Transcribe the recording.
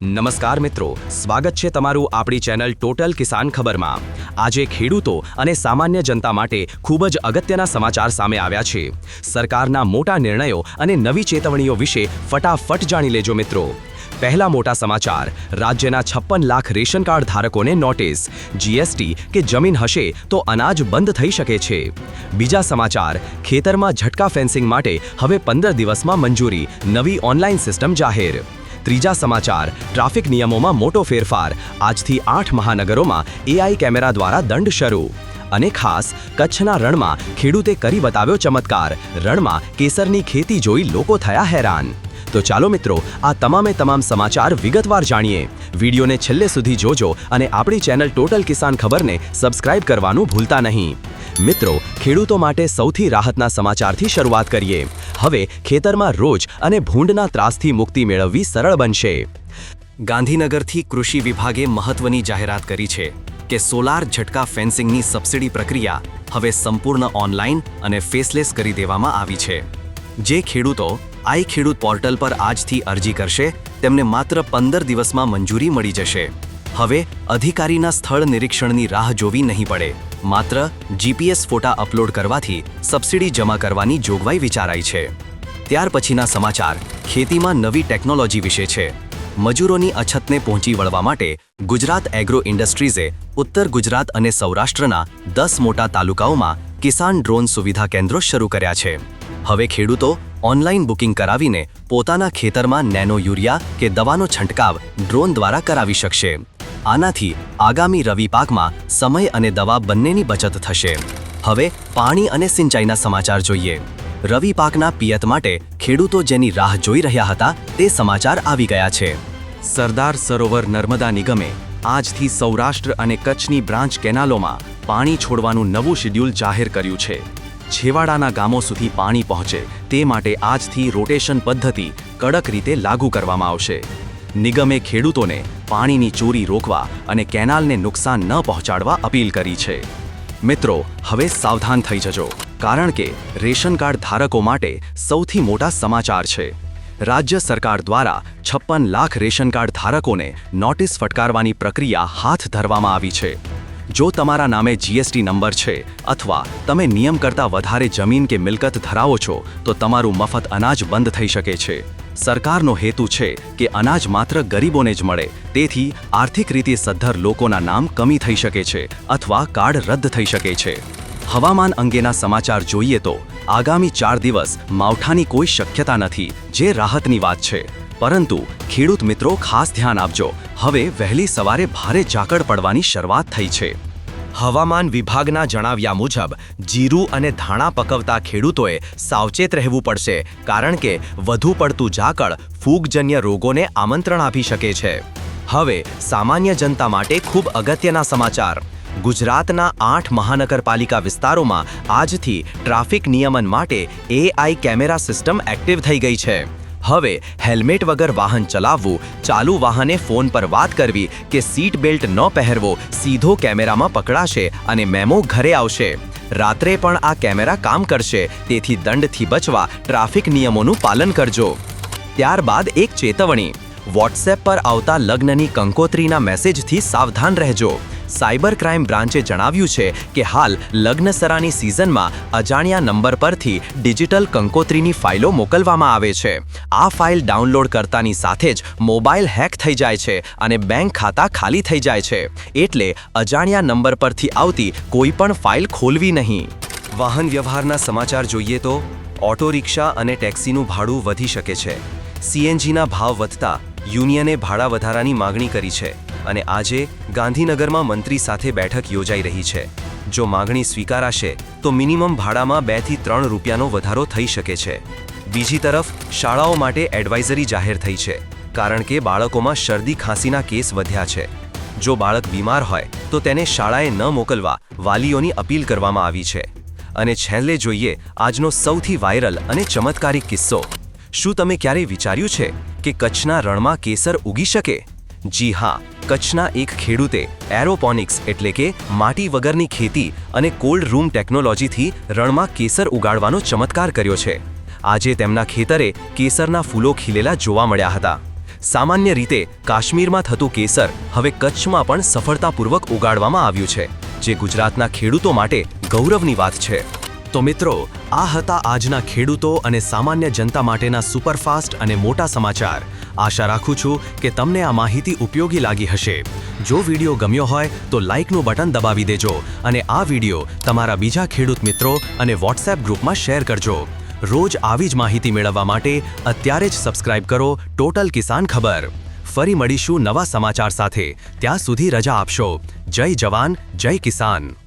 નમસ્કાર મિત્રો, સ્વાગત છે તમારું આપણી ચેનલ ટોટલ કિસાન ખબરમાં. આજે ખેડૂતો અને સામાન્ય જનતા માટે ખૂબ જ અગત્યના સમાચાર સામે આવ્યા છે. સરકારના મોટા નિર્ણયો અને નવી ચેતવણીઓ વિશે ફટાફટ જાણી લેજો મિત્રો. પહેલા મોટા સમાચાર, રાજ્યના છપ્પન લાખ રેશન કાર્ડ ધારકોને નોટિસ. જીએસટી કે જમીન હશે તો અનાજ બંધ થઈ શકે છે. બીજા સમાચાર, ખેતરમાં ઝટકા ફેન્સિંગ માટે હવે પંદર દિવસમાં મંજૂરી, નવી ઓનલાઈન સિસ્ટમ જાહેર. ત્રીજા સમાચાર, ટ્રાફિક નિયમોમાં મોટો ફેરફાર. આજથી આઠ મહાનગરોમાં એઆઈ કેમેરા દ્વારા દંડ શરૂ. અને ખાસ, કચ્છના રણમાં ખેડૂતે કરી બતાવ્યો ચમત્કાર. રણમાં કેસરની ખેતી જોઈ લોકો થયા હેરાન. તો ચાલો મિત્રો, આ તમામે તમામ સમાચાર વિગતવાર જાણીએ. વિડીયોને છેલ્લે સુધી જોજો અને આપણી ચેનલ ટોટલ કિસાન ખબરને સબસ્ક્રાઇબ કરવાનું ભૂલતા નહીં. મિત્રો, ખેડૂતો માટે સૌથી રાહતના સમાચારથી શરૂઆત કરીએ. હવે ખેતરમાં રોજ અને ભૂંડના ત્રાસથી મુક્તિ મેળવવી સરળ બનશે. ગાંધીનગરથી કૃષિ વિભાગે મહત્વની જાહેરાત કરી છે કે સોલાર ઝટકા ફેન્સિંગની સબસિડી પ્રક્રિયા હવે સંપૂર્ણ ઓનલાઈન અને ફેસલેસ કરી દેવામાં આવી છે. જે ખેડૂતો આઈ ખેડૂત પોર્ટલ પર આજથી અરજી કરશે, તેમને માત્ર પંદર દિવસમાં મંજૂરી મળી જશે. હવે અધિકારીના સ્થળ નિરીક્ષણની રાહ જોવી નહીં પડે. માત્ર જીપીએસ ફોટા અપલોડ કરવાથી સબસિડી જમા કરવાની જોગવાઈ વિચારાઈ છે. ત્યાર પછીના સમાચાર ખેતીમાં નવી ટેકનોલોજી વિશે છે. મજૂરોની અછતને પહોંચી વળવા માટે ગુજરાત એગ્રો ઇન્ડસ્ટ્રીઝે ઉત્તર ગુજરાત અને સૌરાષ્ટ્રના દસ મોટા તાલુકાઓમાં કિસાન ડ્રોન સુવિધા કેન્દ્રો શરૂ કર્યા છે. હવે ખેડૂતો ઓનલાઈન બુકિંગ કરાવીને પોતાના ખેતરમાં નેનો યુરિયા કે દવાનો છંટકાવ ડ્રોન દ્વારા કરાવી શકશે. આનાથી આગામી રવિ પાકમાં સમય અને દવા બંનેની બચત થશે. હવે પાણી અને સિંચાઈના સમાચાર જોઈએ. રવિ પાકના પિયત માટે ખેડૂતો જેની રાહ જોઈ રહ્યા હતા તે સમાચાર આવી ગયા છે. સરદાર સરોવર નર્મદા નિગમે આજથી સૌરાષ્ટ્ર અને કચ્છની બ્રાન્ચ કેનાલોમાં પાણી છોડવાનું નવું શેડ્યુલ જાહેર કર્યું છે. છેવાડાના ગામો સુધી પાણી પહોંચે તે માટે આજથી રોટેશન પદ્ધતિ કડક રીતે લાગુ કરવામાં આવશે. નિગમે ખેડૂતોને પાણીની ચોરી રોકવા અને કેનાલને નુકસાન ન પહોંચાડવા અપીલ કરી છે. મિત્રો, હવે સાવધાન થઈ જજો, કારણ કે રેશન કાર્ડ ધારકો માટે સૌથી મોટા સમાચાર છે. રાજ્ય સરકાર દ્વારા છપ્પન લાખ રેશન કાર્ડ ધારકોને નોટિસ ફટકારવાની પ્રક્રિયા હાથ ધરવામાં આવી છે. જો તમારા નામે જીએસટી નંબર છે અથવા તમે નિયમ કરતાં વધારે જમીન કે મિલકત ધરાવો છો, તો તમારું મફત અનાજ બંધ થઈ શકે છે. સરકારનો હેતુ છે કે અનાજ માત્ર ગરીબોને જ મળે, તેથી આર્થિક રીતે સદ્ધર લોકોના નામ કમી થઈ શકે છે અથવા કાર્ડ રદ થઈ શકે છે. હવામાન અંગેના સમાચાર જોઈએ તો, આગામી ચાર દિવસ માવઠાની કોઈ શક્યતા નથી, જે રાહતની વાત છે. પરંતુ, ખેડૂત મિત્રો ખાસ ધ્યાન આપજો, હવે વહેલી સવારે ભારે ઝાકળ પડવાની શરૂઆત થઈ છે. હવામાન વિભાગના જણાવ્યા મુજબ, જીરું અને ધાણા પકવતા ખેડૂતોએ સાવચેત રહેવું પડશે, કારણ કે વધુ પડતું ઝાકળ ફૂગજન્ય રોગોને આમંત્રણ આપી શકે છે. હવે, સામાન્ય જનતા માટે ખૂબ અગત્યના સમાચાર. ગુજરાતના આઠ મહાનગરપાલિકા વિસ્તારોમાં આજથી ટ્રાફિક નિયમન માટે એઆઈ કેમેરા સિસ્ટમ એક્ટિવ થઈ ગઈ છે. હવે હેલ્મેટ વગર વાહન ચલાવવું, ચાલુ વાહને ફોન પર વાત કરવી કે સીટ બેલ્ટ ન પહેરવો સીધો કેમેરામાં પકડાશે અને મેમો ઘરે આવશે. રાત્રે પણ આ કેમેરા કામ કરશે, તેથી દંડથી બચવા ટ્રાફિક નિયમોનું પાલન કરજો. ત્યારબાદ એક ચેતવણી વોટ્સએપ પર આવતા લગ્નની કંકોત્રીના મેસેજથી સાવધાન રહેજો. સાયબર ક્રાઇમ બ્રાન્ચે જણાવ્યું છે કે હાલ લગ્નસરાની સિઝનમાં અજાણ્યા નંબર પરથી ડિજિટલ કંકોત્રીની ફાઇલો મોકલવામાં આવે છે. આ ફાઇલ ડાઉનલોડ કરતાની સાથે જ મોબાઈલ હેક થઈ જાય છે અને બેંક ખાતા ખાલી થઈ જાય છે. એટલે અજાણ્યા નંબર પરથી આવતી કોઈ પણ ફાઇલ ખોલવી નહીં. વાહન વ્યવહારના સમાચાર જોઈએ તો ઓટો રિક્ષા અને ટેક્સીનું ભાડું વધી શકે છે. સીએનજીના ભાવ વધતા યુનિયને ભાડા વધારાની માગણી કરી છે. અને આજે ગાંધીનગરમાં મંત્રી સાથે બેઠક યોજાઈ રહી છે. જો માગણી સ્વીકારાશે, તો મિનિમમ ભાડામાં બેથી ત્રણ રૂપિયાનો વધારો થઈ શકે છે. બીજી તરફ, શાળાઓ માટે એડવાઇઝરી જાહેર થઈ છે, કારણ કે બાળકોમાં શરદી ખાંસીના કેસ વધ્યા છે. જો બાળક બીમાર હોય, તો તેને શાળાએ ન મોકલવા વાલીઓની અપીલ કરવામાં આવી છે. અને છેલ્લે જોઈએ, આજનો સૌથી વાયરલ અને ચમત્કારિક કિસ્સો. શું તમે ક્યારેય વિચાર્યું છે કે કચ્છના રણમાં કેસર ઉગી શકે? જી હા કચ્છના એક ખેડૂતે એરોપોનિક્સ એટલે કે માટી વગરની ખેતી અને કોલ્ડ રૂમ ટેકનોલોજીથી રણમાં કેસર ઉગાડવાનો ચમત્કાર કર્યો છે. આજે તેમના ખેતરે કેસરના ફૂલો ખીલેલા જોવા મળ્યા હતા. સામાન્ય રીતે કાશ્મીરમાં થતું કેસર હવે કચ્છમાં પણ સફળતાપૂર્વક ઉગાડવામાં આવ્યું છે, જે ગુજરાતના ખેડૂતો માટે ગૌરવની વાત છે. તો મિત્રો, આ હતા આજના ખેડૂતો અને સામાન્ય જનતા માટેના સુપરફાસ્ટ અને મોટા સમાચાર. આશા રાખું છું કે તમને આ માહિતી ઉપયોગી લાગી હશે. જો વીડિયો ગમ્યો હોય તો લાઇકનું બટન દબાવી દેજો અને આ વીડિયો તમારા બીજા ખેડૂત મિત્રો અને વોટ્સએપ ગ્રુપમાં શેર કરજો. રોજ આવી જ માહિતી મેળવવા માટે અત્યારે જ સબસ્ક્રાઇબ કરો ટોટલ કિસાન ખબર. ફરી મળીશું નવા સમાચાર સાથે. ત્યાં સુધી રજા આપશો. જય જવાન, જય કિસાન.